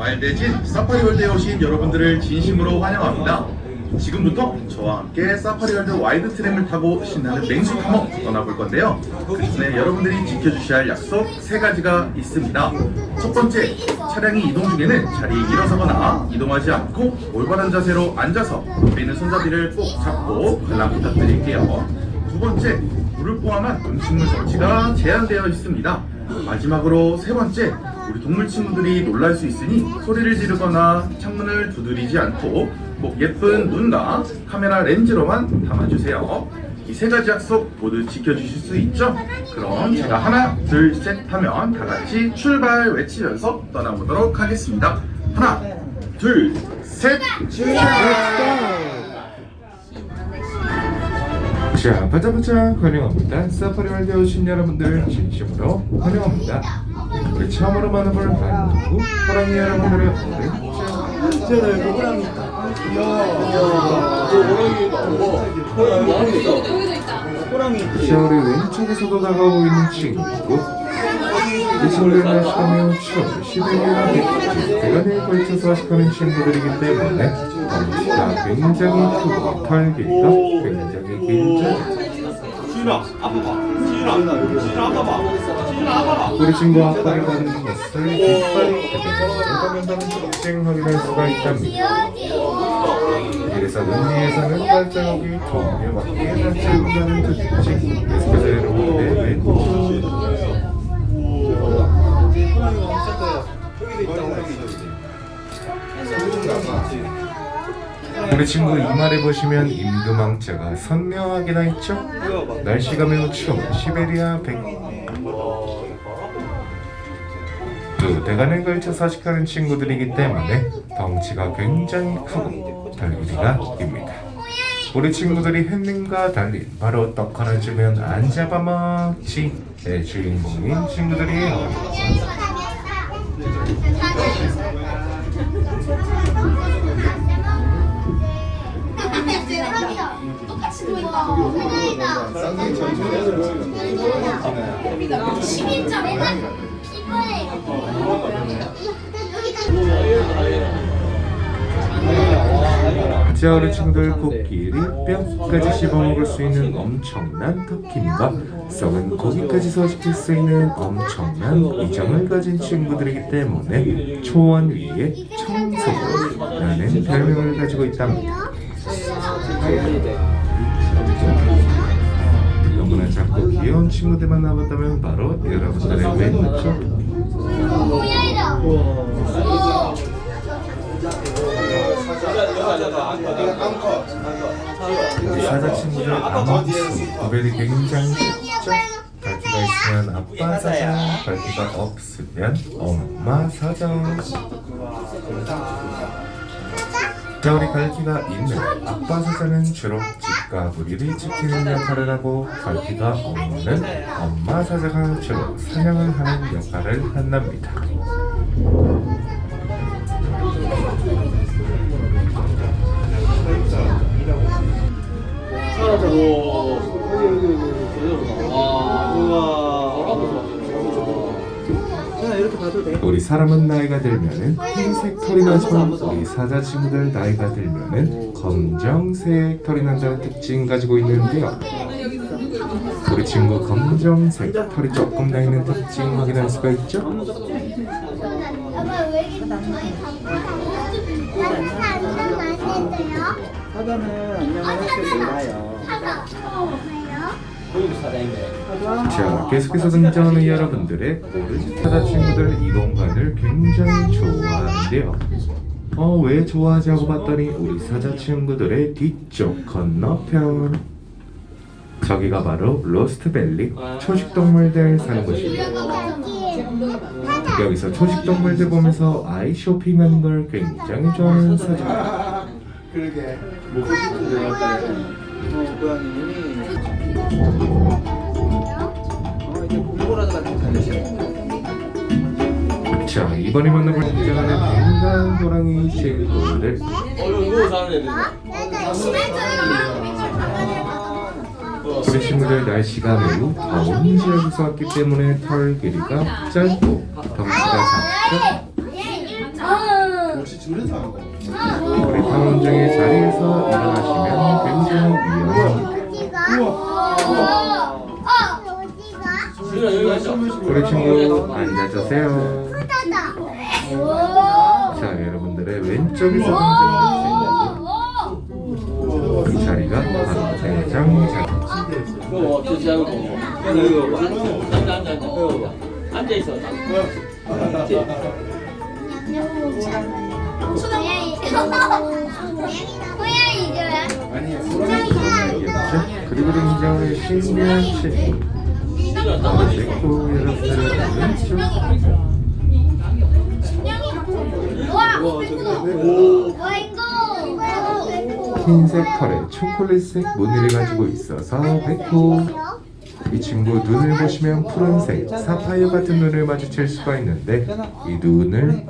와일드진 사파리월드에 오신 여러분들을 진심으로 환영합니다. 지금부터 저와 함께 사파리월드 와이드 트램을 타고 신나는 맹수 탐험 떠나볼 건데요. 그 전에 여러분들이 지켜주셔야 할 약속 세 가지가 있습니다. 첫 번째, 차량이 이동 중에는 자리에 일어서거나 이동하지 않고 올바른 자세로 앉아서 있는 손잡이를 꼭 잡고 관람 부탁드릴게요. 두 번째, 물을 포함한 음식물 섭취가 제한되어 있습니다. 마지막으로 세 번째, 우리 동물 친구들이 놀랄 수 있으니 소리를 지르거나 창문을 두드리지 않고 꼭 예쁜 눈과 카메라 렌즈로만 담아주세요. 이 세 가지 약속 모두 지켜주실 수 있죠? 그럼 제가 하나, 둘, 셋 하면 다 같이 출발 외치면서 떠나보도록 하겠습니다. 하나, 둘, 셋! 자, 바자바자 환영합니다. 사파리월드에 오신 여러분들 진심으로 환영합니다. 우리 처음으로 만나볼 반누구 호랑이 여러분들의 오늘 진짜 이거 호랑이 있다. 이야. 호랑이 있어. 호랑이. 자, 우리 왼쪽에서도 다가오고 있는 친구 이 친구들은 하시며 춤, 시베리아 백 지, 대관에 걸쳐서 하시는 친구들이기 때문에 덩치가 굉장히 크고 털 길이가 굉장히 길죠. 지윤아 아빠 봐. 지윤아 지윤아 아빠 봐. 지윤아 아빠 봐. 우리 친구 아빠를 가르는 것을 뒷발이 대변한다는 특징 확인할 수가 있답니다. 그래서 눈 위에서는 발자국이 동료밖에 닿지 않는다는 특징 계속해서 여러분의 왼쪽 우리 친구 이마를 보시면 임금왕자가 선명하게 나 있죠? 날씨가 매우 추운 시베리아 백두 대간을 걸쳐 서식하는 친구들이기 때문에 덩치가 굉장히 크고 달리기가 깁니다. 우리 친구들이 햇님과 달린 바로 떡 하나 주면 안 잡아먹지 의 주인공인 친구들이에요. 10인자 맨날 이거예요. 자 우리 친구들 코끼리 뼈까지 씹어먹을 수 있는 엄청난 터킴과 썩은 고기까지 서식할 수 있는 엄청난 이정을 가진 친구들이기 때문에 초원 위에 청소라는 별명을 가지고 있답니다. 작고 귀여운 친구들만 남았다면 바로 여러분들의 왼쪽 뭐야 이거? 우리 사자 친구들 아마스 구별이 굉장히 쉽죠? 갈피가 있으면 아빠 사자, 갈피가 없으면 엄마 사자. 자 우리 갈피가 있는 아빠 사자는 주로 집과 무리를 지키는 역할을 하고 갈피가 없는 엄마 사자가 주로 사냥을 하는 역할을 한답니다. 우리 사람은 나이가 들면은 흰색 털이 나지만 우리 사자 친구들 나이가 들면은 검정색 털이 난다는 특징 가지고 있는데요. 우리 친구 검정색 털이 조금 나 있는 특징 확인할 수가 있죠? 많이 안녕하세요. 사과. 자, 계속해서 등장하는 여러분들의 사자 친구들 이 공간을 굉장히 좋아하는데요. 어, 왜 좋아하지 하고 봤더니 우리 사자 친구들의 뒤쪽 건너편 저기가 바로 로스트밸리 초식동물들 사는 곳입니다. 여기서 초식동물들 보면서 아이 쇼핑하는 걸 굉장히 좋아하는 사자 그러게. 뭐어 고양이. 어 이제 공보라도 같은 거 자, 이번에 만나볼 등장하는 뱅갈 호랑이 친구들 어 애들. 우리 친구들 날씨가 매우 더운 지역에서 왔기 때문에 털 길이가 짧고 덩치가 작죠? 역시 우리 탐험장의 자리에서 일어나시면 굉장히 위험합니다. 우리 친구 앉아주세요 자 여러분들의 왼쪽에서 이 자리가 바로 대장 자리 앉아 앉아 앉아. 있어. 자, 그리고 흰색 털에 초콜릿색 무늬를 가지고 있어서 베코 이 친구 눈을 보시면 푸른색 사파이어 같은 눈을 마주칠 수가 있는데 이 눈을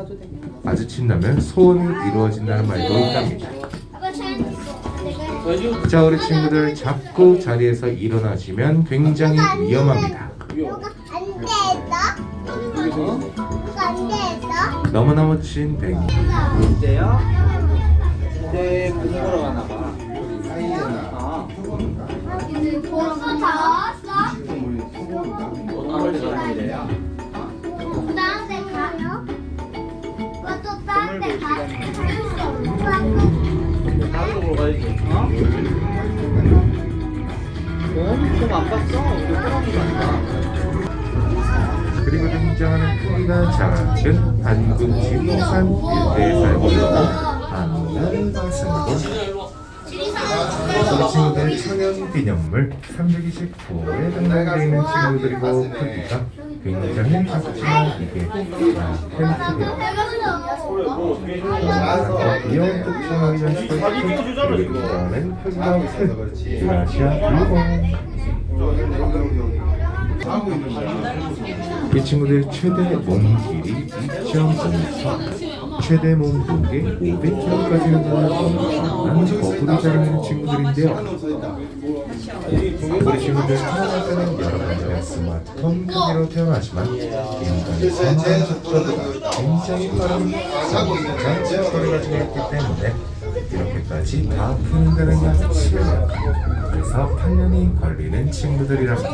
마주친다면 소원이 이루어진다는 말도 있답니다 자 우리 친구들 잡고 자리에서 일어나시면 굉장히 위험합니다 너무나 멋진 뱅이 이제요? 이제 물 보러 가나 봐. 아, 벌써 다 왔어? 다른 보러 가야지. 어? 호랑이 봤다. 그리고 등장하는 크기가 작은 한국 지리산 일대에 살고 있는 안달바스이고 우리 친구들 천연 기념물 329호에 등록되어 있는 친구들이고 크기가 굉장히 작지만 이게 귀여운 독창을 위한 스포츠 그리고 이 친구들 최대 몸 길이 2.5m, 최대 몸 무게 500kg까지 된다는 엄청난 거부를 자랑하는 친구들인데요. 우리 친구들 태어날 때는 여러분들의 스마트폰 크기로 태어나지만 인간의 선한 속도보다 굉장히 빠른 가장 속도를 가지고 있기 때문에 이렇게까지 다 푼다는 양치예요. 그래서 8년이 걸리는 친구들이랍니다.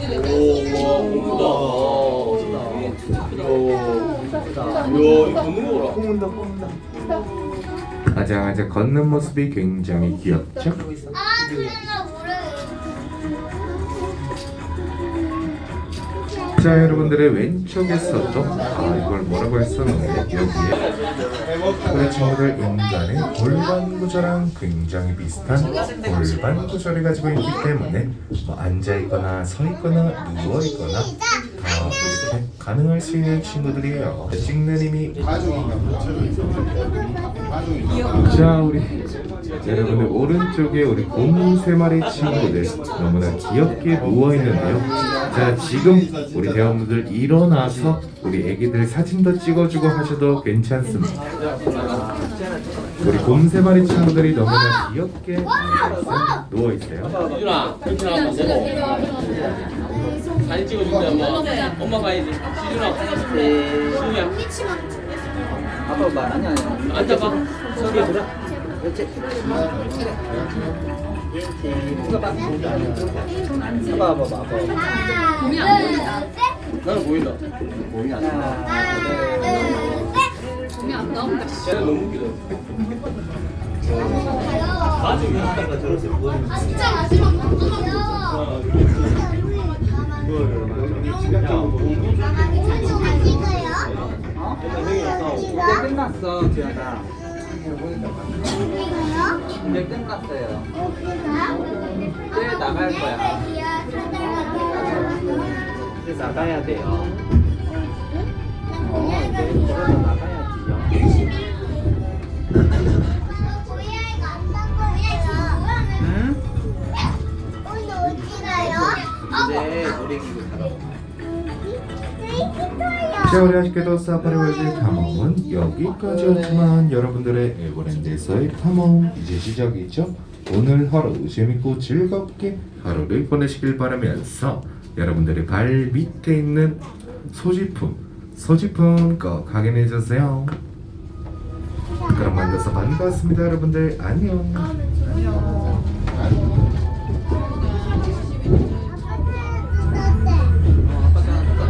아장아장 걷는 모습이 굉장히 귀엽죠? 아, 자 여러분들의 왼쪽에서도 아 이걸 뭐라고 했었는데 여기에. 우리 친구들 인간의 골반 구조랑 굉장히 비슷한 골반 구조를 가지고 있기 때문에 뭐 앉아 있거나 서 있거나 누워 있거나 다 이렇게 가능할 수 있는 친구들이에요 찍는 힘이 자 우리 여러분들 오른쪽에 우리 곰세 마리 친구들 너무나 귀엽게 누워 있는데요. 자 지금 우리 대원분들 일어나서 우리 애기들 사진도 찍어주고 하셔도 괜찮습니다. 우리 곰세 마리 친구들이 너무나 귀엽게 누워 있어요. 시준아 그렇게 되고. 사진 찍어준다 엄마. 엄마 가야지. 시준아. 시준이야. 아빠 말 아니 아니. 앉아봐. 저기 들어. 그렇지. 누가 봐. 봐봐 봐봐 봐봐. 하나, 둘, 셋. 나는 보인다. 하나, 둘, 셋. 쟤는 너무 웃기다. 나중에 하다가 저렇게 보는 아, 진짜 마지막 귀여워. 어? 이제 끝났어, 지아다. 이제 끝났어요. 이제 나갈 거야. 이제 나가야 돼요. 어, 이제 걸어서. 응? 이제 놀이기구 아쉽게도 사파리월드 탐험은 여기까지였지만 여러분들의 에버랜드에서의 탐험 이제 시작이죠. 오늘 하루 재밌고 즐겁게 하루를 보내시길 바라면서 여러분들의 발 밑에 있는 소지품, 소지품 꼭 확인해 주세요. 그럼 만나서 반갑습니다, 여러분들. 안녕. 안녕.